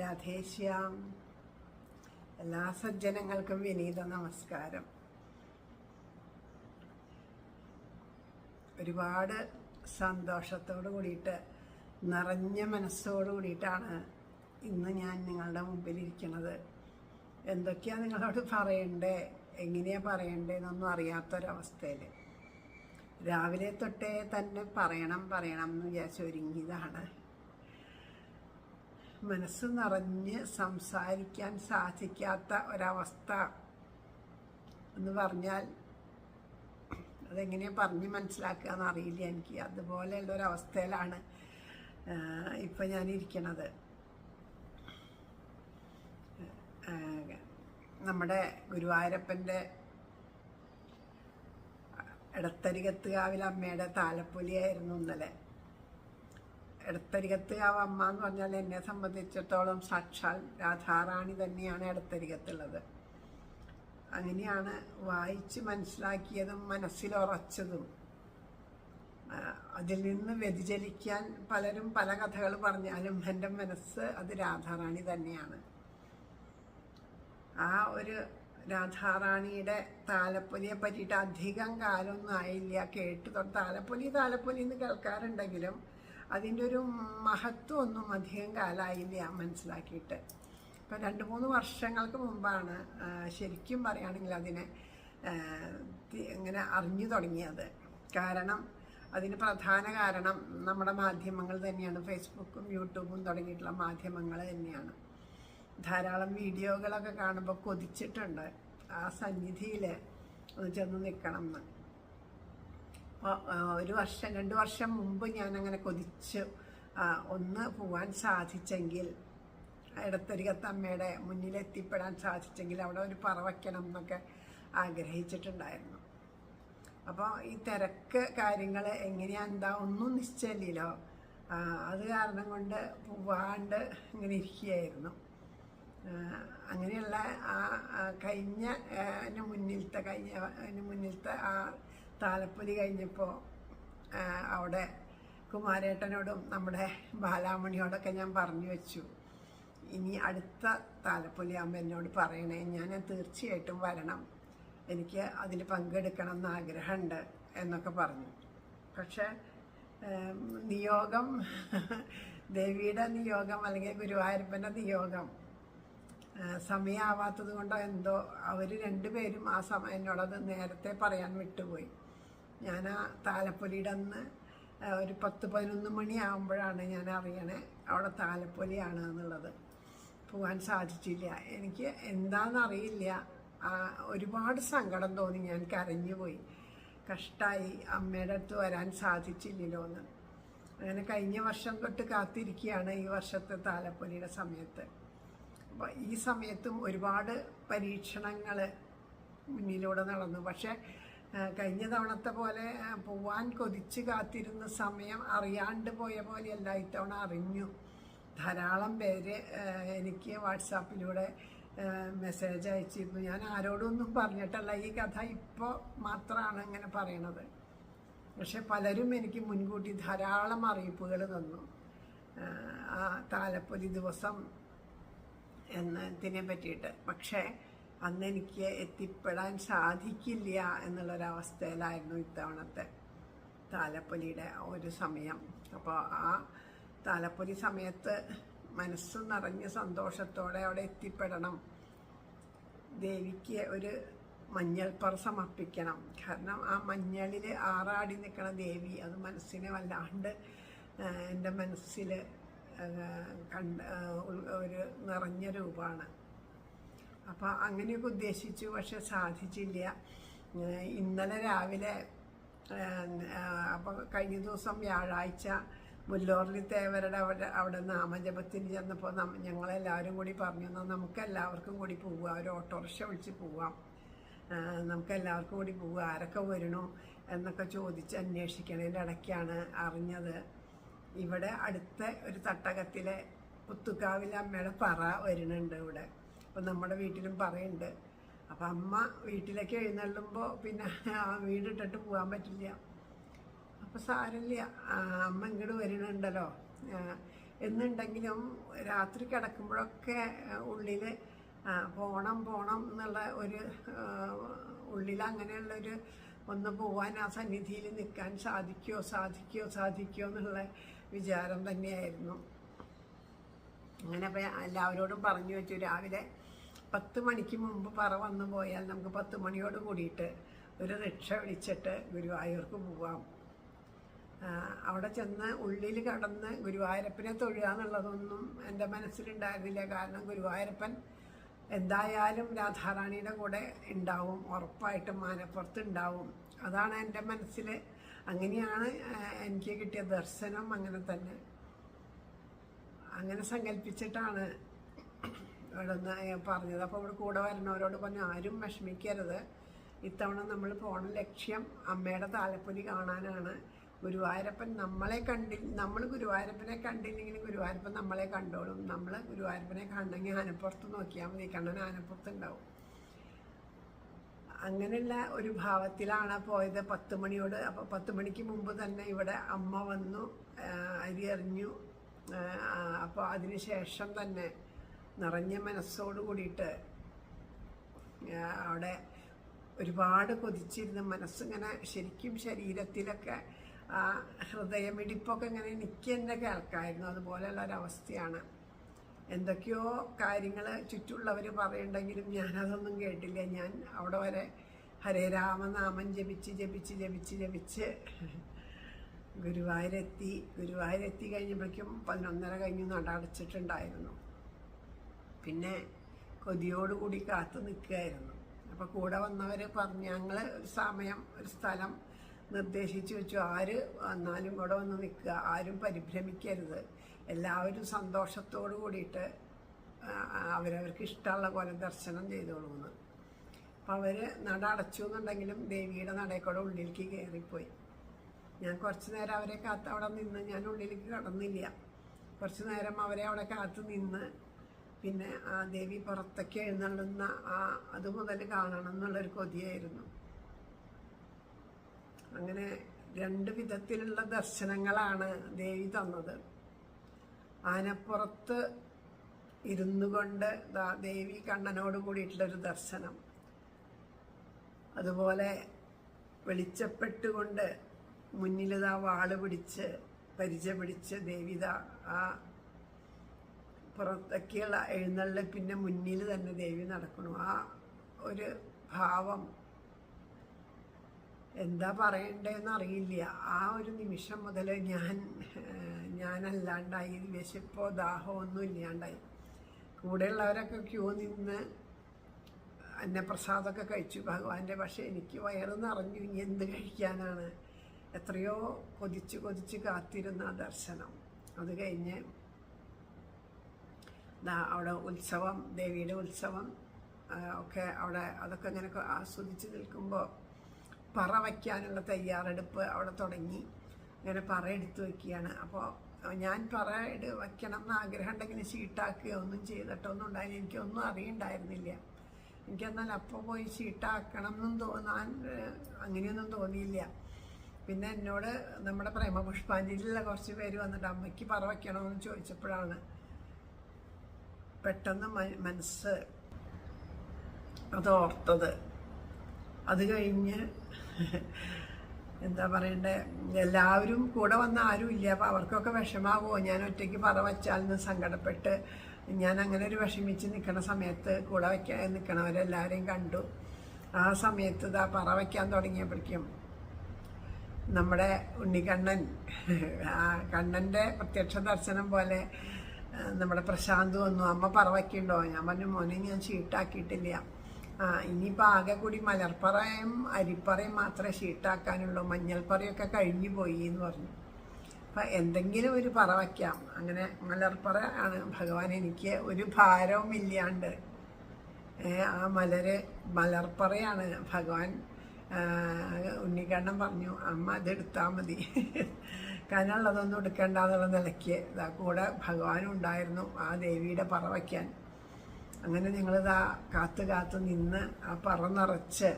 രാധേശ്യാം എല്ലാ സജ്ജനങ്ങൾക്കും വിനീത നമസ്കാരം. ഒരുപാട് സന്തോഷത്തോട് കൂടിയിട്ട് നിറഞ്ഞ മനസ്സോട് കൂടിയിട്ടാണ് ഇന്ന് ഞാൻ നിങ്ങളുടെ മുമ്പിൽ ഇരിക്കുന്നത് എന്തൊക്കെയാണ് നിങ്ങളോട് പറയണ്ടേ? എങ്ങനെയാണ് പറയണ്ടേന്നൊന്നും അറിയാത്തൊരവസ്ഥയിൽ രാവിലെ തൊട്ടേ തന്നെ പറയണം പറയണം എന്ന് വിചാരിച്ച് ഒരുങ്ങിയതാണ്. മനസ്സ് നിറഞ്ഞ് സംസാരിക്കാൻ സാധിക്കാത്ത ഒരവസ്ഥ എന്ന് പറഞ്ഞാൽ അതെങ്ങനെയാണ് പറഞ്ഞ് മനസ്സിലാക്കുക എന്നറിയില്ല എനിക്ക്. അതുപോലെയുള്ള ഒരവസ്ഥയിലാണ് ഇപ്പം ഞാൻ ഇരിക്കണത് നമ്മുടെ ഗുരുവായൂരപ്പന്റെ ഇടത്തരികത്തുകാവിലെ അമ്മയുടെ താലപ്പൊലിയായിരുന്നു ഇന്നലെ. ഇടത്തരികത്തുകാവ് അമ്മ എന്ന് പറഞ്ഞാൽ എന്നെ സംബന്ധിച്ചിടത്തോളം സാക്ഷാൽ രാധാറാണി തന്നെയാണ് ഇടത്തരികത്തുള്ളത്. അങ്ങനെയാണ് വായിച്ച് മനസ്സിലാക്കിയതും മനസ്സിലുറച്ചതും അതിൽ നിന്ന് വ്യതിചലിക്കാൻ പലരും പല കഥകൾ പറഞ്ഞാലും എന്റെ മനസ്സ് അത് രാധാറാണി തന്നെയാണ്. ആ ഒരു രാധാറാണിയുടെ താലപ്പൊലിയെ പറ്റിയിട്ട് അധികം കാലമൊന്നും ആയില്ല. കേട്ട് താലപ്പൊലി താലപ്പൊലി എന്ന് കേൾക്കാറുണ്ടെങ്കിലും അതിന്റെ ഒരു മഹത്വം ഒന്നും അധികം കാലമായില്ല മനസ്സിലാക്കിയിട്ട്. ഇപ്പം രണ്ട് മൂന്ന് വർഷങ്ങൾക്ക് മുമ്പാണ് ശരിക്കും പറയുകയാണെങ്കിൽ അതിനെ ഇങ്ങനെ അറിഞ്ഞു തുടങ്ങിയത്. കാരണം അതിന് പ്രധാന കാരണം നമ്മുടെ മാധ്യമങ്ങൾ തന്നെയാണ്. ഫേസ്ബുക്കും യൂട്യൂബും തുടങ്ങിയിട്ടുള്ള മാധ്യമങ്ങൾ തന്നെയാണ്. ധാരാളം വീഡിയോകളൊക്കെ കാണുമ്പോൾ കൊതിച്ചിട്ടുണ്ട്. ആ സന്നിധിയിൽ ഒന്ന് ചെന്ന് നിൽക്കണം എന്ന് ഒരു വർഷം രണ്ട് വർഷം മുമ്പ് ഞാൻ അങ്ങനെ കൊതിച്ച് ഒന്ന് പോവാൻ സാധിച്ചെങ്കിൽ ഇടത്തരികത്തമ്മയുടെ മുന്നിലെത്തിപ്പെടാൻ സാധിച്ചെങ്കിൽ അവിടെ ഒരു പറ വയ്ക്കണം എന്നൊക്കെ ആഗ്രഹിച്ചിട്ടുണ്ടായിരുന്നു. അപ്പോൾ ഈ തിരക്ക് കാര്യങ്ങൾ എങ്ങനെയാ എന്താ ഒന്നും നിശ്ചയില്ലല്ലോ അത് കാരണം കൊണ്ട് പോവാണ്ട് ഇങ്ങനെ ഇരിക്കുകയായിരുന്നു. അങ്ങനെയുള്ള ആ കഴിഞ്ഞ മുന്നിലത്തെ കഴിഞ്ഞ മുന്നിലത്തെ ആ താലപ്പൊലി കഴിഞ്ഞപ്പോൾ അവിടെ കുമാരേട്ടനോടും നമ്മുടെ ബാലാമണിയോടൊക്കെ ഞാൻ പറഞ്ഞു വെച്ചു. ഇനി അടുത്ത താലപ്പൊലി അമ്മ എന്നോട് പറയണേ ഞാൻ തീർച്ചയായിട്ടും വരണം. എനിക്ക് അതിൽ പങ്കെടുക്കണം എന്ന് ആഗ്രഹമുണ്ട് എന്നൊക്കെ പറഞ്ഞു. പക്ഷേ നിയോഗം ദേവിയുടെ നിയോഗം അല്ലെങ്കിൽ ഗുരുവായൂരപ്പന്റെ നിയോഗം സമയമാവാത്തത് കൊണ്ടോ എന്തോ അവർ രണ്ടുപേരും ആ സമയം എന്നോടത് നേരത്തെ പറയാൻ വിട്ടുപോയി. ഞാൻ ആ താലപ്പൊലിയുടെ അന്ന് ഒരു പത്ത് പതിനൊന്ന് മണിയാകുമ്പോഴാണ് ഞാൻ അറിയണേ അവിടെ താലപ്പൊലിയാണ് എന്നുള്ളത്. പോകാൻ സാധിച്ചില്ല. എനിക്ക് എന്താണെന്നറിയില്ല ഒരുപാട് സങ്കടം തോന്നി. ഞാൻ കരഞ്ഞുപോയി കഷ്ടായി. അമ്മയുടെ അടുത്ത് വരാൻ സാധിച്ചില്ലല്ലോ എന്ന് അങ്ങനെ കഴിഞ്ഞ വർഷം തൊട്ട് കാത്തിരിക്കുകയാണ് ഈ വർഷത്തെ താലപ്പൊലിയുടെ സമയത്ത്. അപ്പോൾ ഈ സമയത്തും ഒരുപാട് പരീക്ഷണങ്ങൾ മുന്നിലൂടെ നടന്നു. പക്ഷേ കഴിഞ്ഞ തവണത്തെ പോലെ പോവാൻ കൊതിച്ച് കാത്തിരുന്ന സമയം അറിയാണ്ട് പോയ പോലെയല്ല ഇത്തവണ അറിഞ്ഞു. ധാരാളം പേര് എനിക്ക് വാട്സാപ്പിലൂടെ മെസ്സേജ് അയച്ചിരുന്നു. ഞാൻ ആരോടൊന്നും പറഞ്ഞിട്ടല്ല ഈ കഥ ഇപ്പോൾ മാത്രമാണ് അങ്ങനെ പറയണത്. പക്ഷെ പലരും എനിക്ക് മുൻകൂട്ടി ധാരാളം അറിയിപ്പുകൾ തന്നു. ആ താലപ്പൊലി ദിവസം എന്നതിനെ പറ്റിയിട്ട്. പക്ഷേ അന്ന് എനിക്ക് എത്തിപ്പെടാൻ സാധിക്കില്ല എന്നുള്ളൊരവസ്ഥയിലായിരുന്നു ഇത്തവണത്തെ താലപ്പൊലിയുടെ ഒരു സമയം. അപ്പോൾ ആ താലപ്പൊലി സമയത്ത് മനസ്സ് നിറഞ്ഞ സന്തോഷത്തോടെ അവിടെ എത്തിപ്പെടണം. ദേവിക്ക് ഒരു മഞ്ഞൾപ്പറ സമർപ്പിക്കണം. കാരണം ആ മഞ്ഞളിൽ ആറാടി നിൽക്കണ ദേവി അത് മനസ്സിനെ വല്ലാണ്ട് എന്റെ മനസ്സിൽ കണ്ട ഒരു നിറഞ്ഞ രൂപമാണ് അപ്പോൾ അങ്ങനെയൊക്കെ ഉദ്ദേശിച്ചു പക്ഷെ സാധിച്ചില്ല. ഇന്നലെ രാവിലെ അപ്പോൾ കഴിഞ്ഞ ദിവസം വ്യാഴാഴ്ച മുല്ലോർലി തേവരുടെ അവിടെ അവിടെ നാമജപത്തിന് ചെന്നപ്പോൾ ഞങ്ങളെല്ലാവരും കൂടി പറഞ്ഞു എന്നാൽ നമുക്ക് എല്ലാവർക്കും കൂടി പോവുക ഒരു ഓട്ടോറിക്ഷ വിളിച്ച് പോവാം. നമുക്ക് എല്ലാവർക്കും കൂടി പോവുക ആരൊക്കെ വരണോ എന്നൊക്കെ ചോദിച്ച് അന്വേഷിക്കണതിന്റെ ഇടയ്ക്കാണ് അറിഞ്ഞത്. ഇവിടെ അടുത്ത ഒരു തട്ടകത്തിലെ പുത്തുക്കാവിലെ അമ്മയുടെ പറ വരുന്നുണ്ട് ഇവിടെ. അപ്പം നമ്മുടെ വീട്ടിലും പറയുന്നുണ്ട് അപ്പം അമ്മ വീട്ടിലേക്ക് എഴുന്നള്ളുമ്പോൾ പിന്നെ ആ വീടിട്ടിട്ട് പോകാൻ പറ്റില്ല. അപ്പോൾ സാരമില്ല അമ്മ ഇങ്ങോട്ട് വരുന്നുണ്ടല്ലോ എന്നുണ്ടെങ്കിലും രാത്രി കിടക്കുമ്പോഴൊക്കെ ഉള്ളിൽ പോണം പോണം എന്നുള്ള ഒരു ഉള്ളിൽ അങ്ങനെയുള്ളൊരു ഒന്ന് പോവാൻ ആ സന്നിധിയിൽ നിൽക്കാൻ സാധിക്കുമോ സാധിക്കുമോ സാധിക്കുമോ എന്നുള്ള വിചാരം തന്നെയായിരുന്നു. അങ്ങനെ എല്ലാവരോടും പറഞ്ഞു വെച്ചു. രാവിലെ പത്ത് മണിക്ക് മുമ്പ് പറ വന്നു പോയാൽ നമുക്ക് പത്ത് മണിയോട് കൂടിയിട്ട് ഒരു റിക്ഷ വിളിച്ചിട്ട് ഗുരുവായൂർക്ക് പോവാം. അവിടെ ചെന്ന് ഉള്ളിൽ കടന്ന് ഗുരുവായൂരപ്പനെ തൊഴുക എന്നുള്ളതൊന്നും എന്റെ മനസ്സിലുണ്ടായിരുന്നില്ല. കാരണം ഗുരുവായൂരപ്പൻ എന്തായാലും രാധാറാണിയുടെ കൂടെ ഉണ്ടാവും. ഉറപ്പായിട്ടും മാനപ്പുറത്ത് ഉണ്ടാവും. അതാണ് എന്റെ മനസ്സിൽ. അങ്ങനെയാണ് എനിക്ക് കിട്ടിയ ദർശനം അങ്ങനെ തന്നെ. അങ്ങനെ സങ്കല്പിച്ചിട്ടാണ് ഇവിടെ നിന്ന് പറഞ്ഞത്. അപ്പോൾ ഇവിടെ കൂടെ വരുന്നവരോട് പറഞ്ഞു ആരും വിഷമിക്കരുത്. ഇത്തവണ നമ്മൾ പോണ ലക്ഷ്യം അമ്മയുടെ താലപ്പൊലി കാണാനാണ്. ഗുരുവായൂരപ്പൻ നമ്മളെ കണ്ടി നമ്മൾ ഗുരുവായൂരപ്പനെ കണ്ടില്ലെങ്കിലും ഗുരുവായൂരപ്പൻ നമ്മളെ കണ്ടോളും. നമ്മൾ ഗുരുവായൂരപ്പനെ കണ്ടെങ്കിൽ ആനപ്പുറത്ത് നോക്കിയാൽ മതി. കണ്ണൻ ആനപ്പുറത്ത് ഉണ്ടാവും. അങ്ങനെയുള്ള ഒരു ഭാവത്തിലാണ് പോയത് പത്ത് മണിയോട്. അപ്പോൾ പത്ത് മണിക്ക് മുമ്പ് തന്നെ ഇവിടെ അമ്മ വന്നു അരി എറിഞ്ഞു. അപ്പോൾ അതിന് ശേഷം തന്നെ നിറഞ്ഞ മനസ്സോട് കൂടിയിട്ട് അവിടെ ഒരുപാട് കൊതിച്ചിരുന്ന മനസ്സിങ്ങനെ ശരിക്കും ശരീരത്തിലൊക്കെ ആ ഹൃദയമിടിപ്പൊക്കെ ഇങ്ങനെ എനിക്ക് തന്നെ കേൾക്കായിരുന്നു. അതുപോലെയുള്ള ഒരവസ്ഥയാണ്. എന്തൊക്കെയോ കാര്യങ്ങൾ ചുറ്റുള്ളവർ പറയുണ്ടെങ്കിലും ഞാനതൊന്നും കേട്ടില്ല. ഞാൻ അവിടെ വരെ ഹരേ രാമനാമം ജപിച്ച് ജപിച്ച് ജപിച്ച് ജപിച്ച് ഗുരുവായൂരെത്തി. ഗുരുവായൂരെത്തി കഴിഞ്ഞപ്പോഴേക്കും പതിനൊന്നര കഴിഞ്ഞ് നട അടച്ചിട്ടുണ്ടായിരുന്നു. പിന്നെ കൊതിയോടുകൂടി കാത്തു നിൽക്കുകയായിരുന്നു. അപ്പോൾ കൂടെ വന്നവർ പറഞ്ഞു ഞങ്ങൾ ഒരു സമയം ഒരു സ്ഥലം നിർദ്ദേശിച്ചു വെച്ചു. ആര് വന്നാലും ഇവിടെ വന്ന് നിൽക്കുക. ആരും പരിഭ്രമിക്കരുത്. എല്ലാവരും സന്തോഷത്തോടു കൂടിയിട്ട് അവരവർക്ക് ഇഷ്ടമുള്ള പോലെ ദർശനം ചെയ്തോളൂന്ന് അപ്പം അവർ നട അടച്ചു എന്നുണ്ടെങ്കിലും ദേവിയുടെ നടയക്കൂടെ ഉള്ളിലേക്ക് കയറിപ്പോയി. ഞാൻ കുറച്ച് നേരം അവരെ കാത്ത് അവിടെ നിന്ന് ഞാൻ ഉള്ളിലേക്ക് കടന്നില്ല. കുറച്ച് നേരം അവരെ അവിടെ കാത്ത് നിന്ന് പിന്നെ ആ ദേവി പുറത്തേക്ക് എഴുന്നള്ളുന്ന ആ അത് മുതൽ കാണണം എന്നുള്ളൊരു കൊതിയായിരുന്നു. അങ്ങനെ രണ്ട് വിധത്തിലുള്ള ദർശനങ്ങളാണ് ദേവി തന്നത്. ആനപ്പുറത്ത് ഇരുന്നു കൊണ്ട് ദേവി കണ്ണനോട് കൂടിയിട്ടുള്ളൊരു ദർശനം. അതുപോലെ വെളിച്ചപ്പെട്ടുകൊണ്ട് മുന്നിലിതാ വാൾ പിടിച്ച് പരിച പിടിച്ച് ദേവിത ആ പുറത്തേക്കുള്ള പിന്നെ മുന്നിൽ തന്നെ ദേവി നടക്കണു. ആ ഒരു ഭാവം എന്താ പറയണ്ടേന്ന് അറിയില്ല. ആ ഒരു നിമിഷം മുതൽ ഞാൻ ഞാനല്ലാണ്ടായി വിശപ്പോ ദാഹമോ ഒന്നും ഇല്ലാണ്ടായി. കൂടെയുള്ളവരൊക്കെ ക്യൂ നിന്ന് അന്നപ്രസാദമൊക്കെ കഴിച്ചു. ഭഗവാന്റെ പക്ഷേ എനിക്ക് വയറ് നിറഞ്ഞു. ഇനി എന്ത് കഴിക്കാനാണ്? എത്രയോ കൊതിച്ച് കൊതിച്ച് കാത്തിരുന്ന ദർശനം. അത് കഴിഞ്ഞ് അവിടെ ഉത്സവം ദേവിയുടെ ഉത്സവം ഒക്കെ അവിടെ അതൊക്കെ ഇങ്ങനെ ആസ്വദിച്ച് നിൽക്കുമ്പോൾ പറ വയ്ക്കാനുള്ള തയ്യാറെടുപ്പ് അവിടെ തുടങ്ങി. അങ്ങനെ പറ എടുത്ത് വയ്ക്കുകയാണ്. അപ്പോൾ ഞാൻ പറ ഇട് വയ്ക്കണം എന്ന് ആഗ്രഹം ഉണ്ടെങ്കിൽ ചീട്ടാക്കുകയോ ഒന്നും ചെയ്തിട്ടൊന്നും ഉണ്ടായില്ല. എനിക്കൊന്നും അറിയണ്ടായിരുന്നില്ല. എനിക്കെന്നാൽ അപ്പോൾ പോയി ചീട്ടാക്കണം എന്നും തോന്നാൻ അങ്ങനെയൊന്നും തോന്നിയില്ല. പിന്നെ എന്നോട് നമ്മുടെ പ്രേമപുഷ്പാഞ്ജലിയിലുള്ള കുറച്ച് പേര് വന്നിട്ട് അമ്മയ്ക്ക് പറ വയ്ക്കണമെന്ന് ചോദിച്ചപ്പോഴാണ് പെട്ടെന്ന് മനസ്സ് അത് ഓർത്തത് അത് കഴിഞ്ഞ് എന്താ പറയണ്ടേ? എല്ലാവരും കൂടെ വന്ന ആരുമില്ല അപ്പോൾ അവർക്കൊക്കെ വിഷമാവോ? ഞാൻ ഒറ്റയ്ക്ക് പറ വച്ചാലെന്ന് സങ്കടപ്പെട്ട് ഞാൻ അങ്ങനെ ഒരു വിഷമിച്ച് നിൽക്കുന്ന സമയത്ത് കൂടെ വയ്ക്കാൻ നിൽക്കണവരെല്ലാവരെയും കണ്ടു. ആ സമയത്ത് ഇതാ പറ വയ്ക്കാൻ തുടങ്ങിയപ്പോഴേക്കും നമ്മുടെ ഉണ്ണിക്കണ്ണൻ ആ കണ്ണന്റെ പ്രത്യക്ഷ ദർശനം പോലെ നമ്മുടെ പ്രശാന്ത് വന്നു. അമ്മ പറവയ്ക്കുണ്ടോ? ഞാൻ പറഞ്ഞു മോനെ ഞാൻ ഷീട്ടാക്കിയിട്ടില്ല. ആ ഇനിയിപ്പോൾ ആകെ കൂടി മലർപ്പറയും അരിപ്പറയും മാത്രമേ ഷീട്ടാക്കാനുള്ളൂ. മഞ്ഞൾപ്പറയൊക്കെ കഴിഞ്ഞു പോയി എന്ന് പറഞ്ഞു. അപ്പം എന്തെങ്കിലും ഒരു പറ വയ്ക്കാം. അങ്ങനെ മലർപ്പറ ആണ്. ഭഗവാൻ എനിക്ക് ഒരു ഭാരവും ഇല്ലാണ്ട് ആ മലര് മലർപ്പറയാണ്. ഭഗവാൻ ഉണ്ണിക്കണ്ണം പറഞ്ഞു അമ്മ അതെടുത്താൽ മതി. കനുള്ളതൊന്നും എടുക്കണ്ട എന്നുള്ള നിലയ്ക്ക് ഇതാ കൂടെ ഭഗവാനും ഉണ്ടായിരുന്നു ആ ദേവിയുടെ പറ വയ്ക്കാൻ. അങ്ങനെ ഞങ്ങളിതാ കാത്തു കാത്തു നിന്ന് ആ പറ നിറച്ച്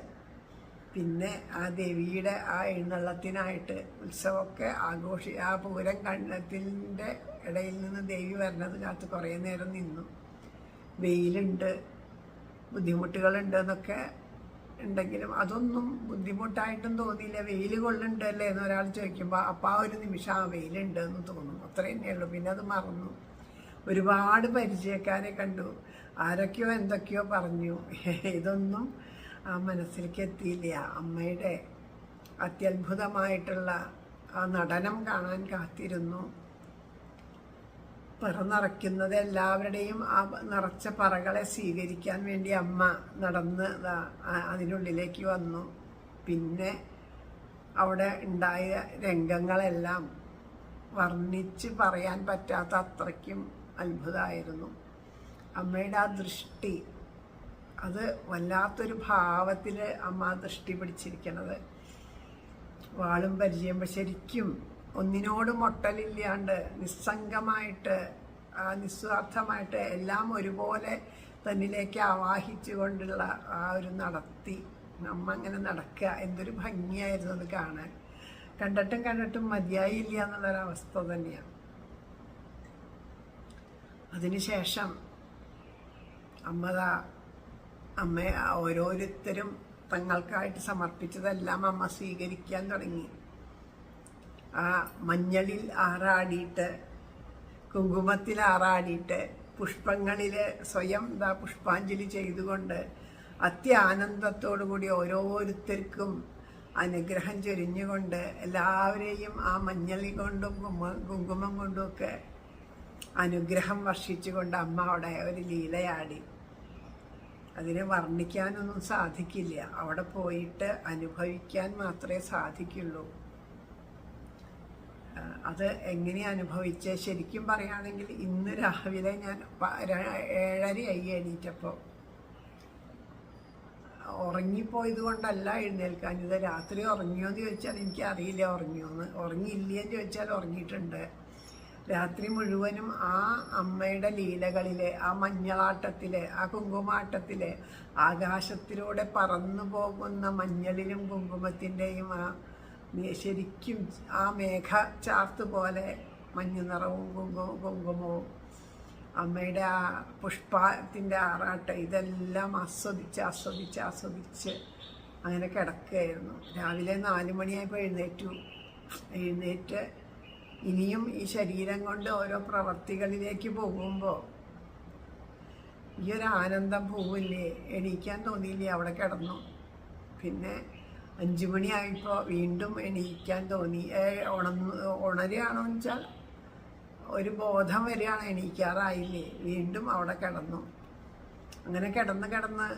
പിന്നെ ആ ദേവിയുടെ ആ എഴുന്നള്ളത്തിനായിട്ട് ഉത്സവമൊക്കെ ആഘോഷി ആ പൂരം കണ്ണത്തിന്റെ ഇടയിൽ നിന്ന് ദേവി വരുന്നത് കാത്ത് കുറേ നേരം നിന്നു. വെയിലുണ്ട് ബുദ്ധിമുട്ടുകളുണ്ട് എന്നൊക്കെ ഉണ്ടെങ്കിലും അതൊന്നും ബുദ്ധിമുട്ടായിട്ടും തോന്നിയില്ല. വെയിൽ കൊള്ളുന്നുണ്ടല്ലേ എന്ന് ഒരാൾ ചോദിക്കുമ്പോൾ അപ്പം ആ ഒരു നിമിഷം ആ വെയിലുണ്ട് എന്ന് തോന്നും. അത്ര തന്നെയുള്ളൂ. പിന്നെ അത് മറന്നു. ഒരുപാട് പരിചയക്കാരെ കണ്ടു. ആരൊക്കെയോ എന്തൊക്കെയോ പറഞ്ഞു. ഇതൊന്നും ആ മനസ്സിലേക്ക് എത്തിയില്ല. അമ്മയുടെ അത്യത്ഭുതമായിട്ടുള്ള ആ നടനം കാണാൻ കാത്തിരുന്നു. പറ നിറയ്ക്കുന്നത് എല്ലാവരുടെയും ആ നിറച്ച പറകളെ സ്വീകരിക്കാൻ വേണ്ടി അമ്മ നടന്ന് അതിനുള്ളിലേക്ക് വന്നു. പിന്നെ അവിടെ ഉണ്ടായ രംഗങ്ങളെല്ലാം വർണിച്ച് പറയാൻ പറ്റാത്ത അത്രയ്ക്കും അത്ഭുതമായിരുന്നു. അമ്മയുടെ ആ ദൃഷ്ടി അത് വല്ലാത്തൊരു ഭാവത്തിൽ അമ്മ ദൃഷ്ടി പിടിച്ചിരിക്കണത്. വാളും പരിചയം ശരിക്കും ഒന്നിനോടും ഒട്ടലില്ലാണ്ട് നിസ്സംഗമായിട്ട് നിസ്വാർത്ഥമായിട്ട് എല്ലാം ഒരുപോലെ തന്നിലേക്ക് ആവാഹിച്ചുകൊണ്ടുള്ള ആ ഒരു നടത്തി നമ്മ അങ്ങനെ നടക്കുക. എന്തൊരു ഭംഗിയായിരുന്നു അത് കാണാൻ. കണ്ടിട്ടും കണ്ടിട്ടും മതിയായില്ല എന്നുള്ളൊരവസ്ഥ തന്നെയാണ്. അതിനുശേഷം അമ്മത അമ്മ ഓരോരുത്തരും തങ്ങൾക്കായിട്ട് സമർപ്പിച്ചതെല്ലാം അമ്മ സ്വീകരിക്കാൻ തുടങ്ങി. ആ മഞ്ഞളിൽ ആറാടിയിട്ട് കുങ്കുമത്തിൽ ആറാടിയിട്ട് പുഷ്പങ്ങളിൽ സ്വയം ഇതാ പുഷ്പാഞ്ജലി ചെയ്തുകൊണ്ട് അത്യാനന്ദത്തോടു കൂടി ഓരോരുത്തർക്കും അനുഗ്രഹം ചൊരിഞ്ഞുകൊണ്ട് എല്ലാവരെയും ആ മഞ്ഞളി കൊണ്ടും കുമ- കുങ്കുമം കൊണ്ടുമൊക്കെ അനുഗ്രഹം വർഷിച്ചുകൊണ്ട് അമ്മ അവിടെ ഒരു ലീലയാടി. അതിനെ വർണിക്കാനൊന്നും സാധിക്കില്ല. അവിടെ പോയിട്ട് അനുഭവിക്കാൻ മാത്രമേ സാധിക്കുള്ളൂ. അത് എങ്ങനെ അനുഭവിച്ച്? ശരിക്കും പറയുകയാണെങ്കിൽ ഇന്ന് രാവിലെ ഞാൻ ഏഴരയായി എണീറ്റപ്പോൾ ഉറങ്ങിപ്പോയത് കൊണ്ടല്ല എഴുന്നേൽക്കാൻ. ഇത് രാത്രി ഉറങ്ങിയോ എന്ന് ചോദിച്ചാൽ എനിക്ക് അറിയില്ല ഉറങ്ങിയോന്ന്. ഉറങ്ങിയില്ലെന്ന് ചോദിച്ചാൽ ഉറങ്ങിയിട്ടുണ്ട്. രാത്രി മുഴുവനും ആ അമ്മയുടെ ലീലകളിലെ ആ മഞ്ഞളാട്ടത്തിലെ ആ കുങ്കുമാട്ടത്തിലെ ആകാശത്തിലൂടെ പറന്നു പോകുന്ന മഞ്ഞളിലും കുങ്കുമത്തിന്റെയും ആ ശരിക്കും ആ മേഘ ചാർത്ത് പോലെ മഞ്ഞ നിറവും കുങ്കുമവും കുങ്കുമവും. അമ്മയുടെ ആ പുഷ്പത്തിന്റെ ആറാട്ട് ഇതെല്ലാം ആസ്വദിച്ച് ആസ്വദിച്ച് ആസ്വദിച്ച് അങ്ങനെ കിടക്കുകയായിരുന്നു. രാവിലെ നാല് മണിയായപ്പോൾ എഴുന്നേറ്റു. എഴുന്നേറ്റ് ഇനിയും ഈ ശരീരം കൊണ്ട് ഓരോ പ്രവർത്തികളിലേക്ക് പോകുമ്പോൾ ഈ ഒരു ആനന്ദം പോവില്ലേ? എണീക്കാൻ തോന്നിയില്ലേ? അവിടെ കിടന്നു. പിന്നെ അഞ്ചു മണിയായപ്പോൾ വീണ്ടും എണീക്കാൻ തോന്നി. ഏ, ഉണർന്ന് ഉണരുകയാണോ എന്ന് വെച്ചാൽ ഒരു ബോധം വരികയാണ് എണീക്കാറായില്ലേ? വീണ്ടും അവിടെ കിടന്നു. അങ്ങനെ കിടന്ന് കിടന്ന്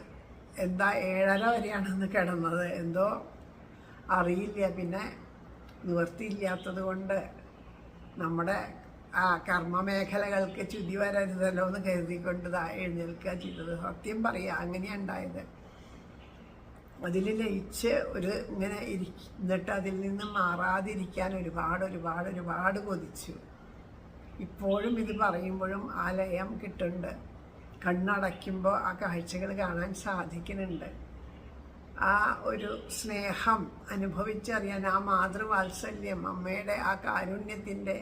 എന്താ ഏഴര വരെയാണെന്ന് കിടന്നത്. എന്തോ അറിയില്ല. പിന്നെ നിവർത്തിയില്ലാത്തത് കൊണ്ട് നമ്മുടെ ആ കർമ്മ മേഖലകൾക്ക് ചുതി വരരുതല്ലോ എന്ന് കരുതിക്കൊണ്ടതാണ് എഴുന്നേൽക്കുക ചെയ്തത്. സത്യം പറയുക അങ്ങനെയാണ് ഉണ്ടായത്. അതിൽ ലയിച്ച് ഒരു ഇങ്ങനെ ഇരുന്നിട്ട് അതിൽ നിന്ന് മാറാതിരിക്കാൻ ഒരുപാട് ഒരുപാട് ഒരുപാട് കൊതിച്ചു. ഇപ്പോഴും ഇത് പറയുമ്പോഴും ആ ലയം കിട്ടുന്നുണ്ട്. കണ്ണടയ്ക്കുമ്പോൾ ആ കാഴ്ചകൾ കാണാൻ സാധിക്കുന്നുണ്ട്. ആ ഒരു സ്നേഹം അനുഭവിച്ചറിയാൻ ആ മാതൃവാത്സല്യം അമ്മയുടെ ആ കാരുണ്യത്തിന്റെ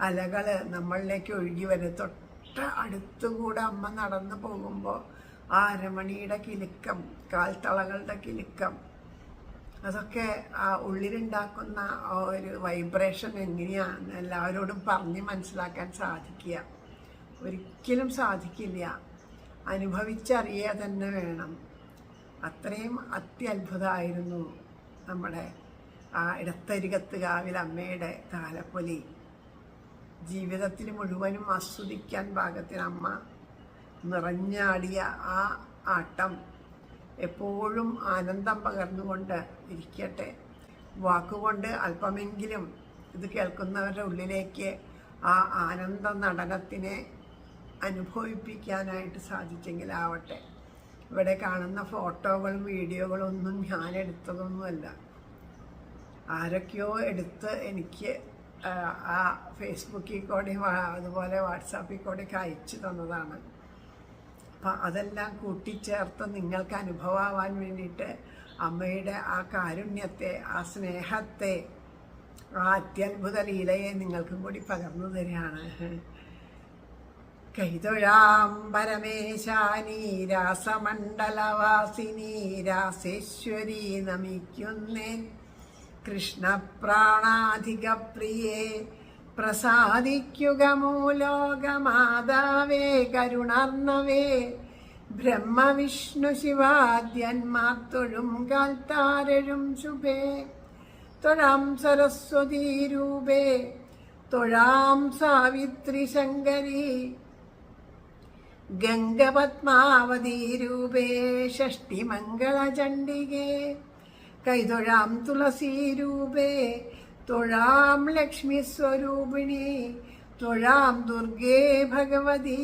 അലകൾ നമ്മളിലേക്ക് ഒഴുകി വരും. തൊട്ട അടുത്തുകൂടെ അമ്മ നടന്നു പോകുമ്പോൾ ആ അരമണിയുടെ കിലുക്കം കാൽത്തളകളുടെ കിലുക്കം. അതൊക്കെ ആ ഉള്ളിലുണ്ടാക്കുന്ന ഒരു വൈബ്രേഷൻ എങ്ങനെയാണ് എല്ലാവരോടും പറഞ്ഞ് മനസ്സിലാക്കാൻ സാധിക്കുക. ഒരിക്കലും സാധിക്കില്ല. അനുഭവിച്ചറിയുക തന്നെ വേണം. അത്രയും അത്യത്ഭുതമായിരുന്നു നമ്മുടെ ആ ഇടത്തരികത്ത് കാവിൽ അമ്മയുടെ താലപ്പൊലി. ജീവിതത്തിൽ മുഴുവനും ആസ്വദിക്കാൻ പാകത്തിന് അമ്മ നിറഞ്ഞാടിയ ആ ആട്ടം എപ്പോഴും ആനന്ദം പകർന്നുകൊണ്ട് ഇരിക്കട്ടെ. വാക്കുകൊണ്ട് അല്പമെങ്കിലും ഇത് കേൾക്കുന്നവരുടെ ഉള്ളിലേക്ക് ആ ആനന്ദ നടനത്തിനെ അനുഭവിപ്പിക്കാനായിട്ട് സാധിച്ചെങ്കിലാവട്ടെ. ഇവിടെ കാണുന്ന ഫോട്ടോകളും വീഡിയോകളും ഒന്നും ഞാൻ എടുത്തതൊന്നുമല്ല ആരൊക്കെയോ എടുത്ത് എനിക്ക് ആ, ഫേസ്ബുക്കിൽ കൂടെ അതുപോലെ വാട്സാപ്പിൽ കൂടെയൊക്കെ അയച്ചു തന്നതാണ്. അപ്പം അതെല്ലാം കൂട്ടിച്ചേർത്ത് നിങ്ങൾക്ക് അനുഭവമാവാൻ വേണ്ടിയിട്ട് അമ്മയുടെ ആ കാരുണ്യത്തെ ആ സ്നേഹത്തെ ആ അത്യത്ഭുത ലീലയെ നിങ്ങൾക്കും കൂടി പകർന്നു തരികയാണ്. കൈതൊഴാം പരമേശാനി രാസമണ്ഡലവാസിനി രാസേശ്വരി നമിക്കുന്നേൻ. കൃഷ്ണപ്രാണാധിക പ്രിയേ പ്രസാദിക്കുക മൂലോകമാതാവേ കരുണർണവേ ബ്രഹ്മവിഷ്ണു ശിവാദ്യന്മാർ തൊഴും കാൽത്താരഴും ശുഭേ. തൊഴാം സരസ്വതീ രൂപേ. തൊഴാം സാവിത്രി ശങ്കരി. ഗംഗപത്മാവതീ രൂപേ ഷഷ്ടിമംഗളചണ്ഡികേ കൈതൊഴാം തുളസീ രൂപേ തൊഴാം ലക്ഷ്മി സ്വരൂപിണി തൊഴാം ദുർഗേ ഭഗവതി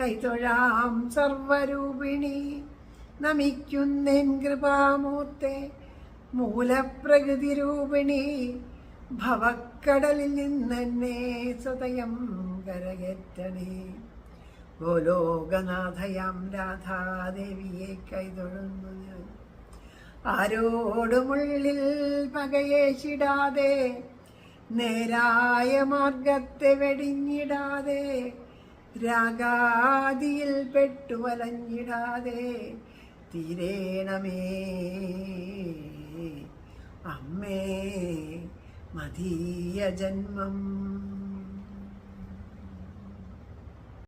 കൈതൊഴാം സർവരൂപിണി. നമിക്കുന്നേൻ കൃപാമൂർത്തെ മൂലപ്രകൃതി രൂപിണി ഭവക്കടലിൽ നിന്നെന്നെ സതയം കരകയറ്റണേ. ഗോലോകനാഥയാം രാധാദേവിയെ കൈതൊഴുന്നു ഞാൻ. ആരോടുമുള്ളിൽ പകയേശിടാതെ നേരായ മാർഗത്തെ വെടിഞ്ഞിടാതെ രാഗാദിയിൽ പെട്ടുവലഞ്ഞിടാതെ തീരേണമേ. അമ്മേ മതീയ ജന്മം.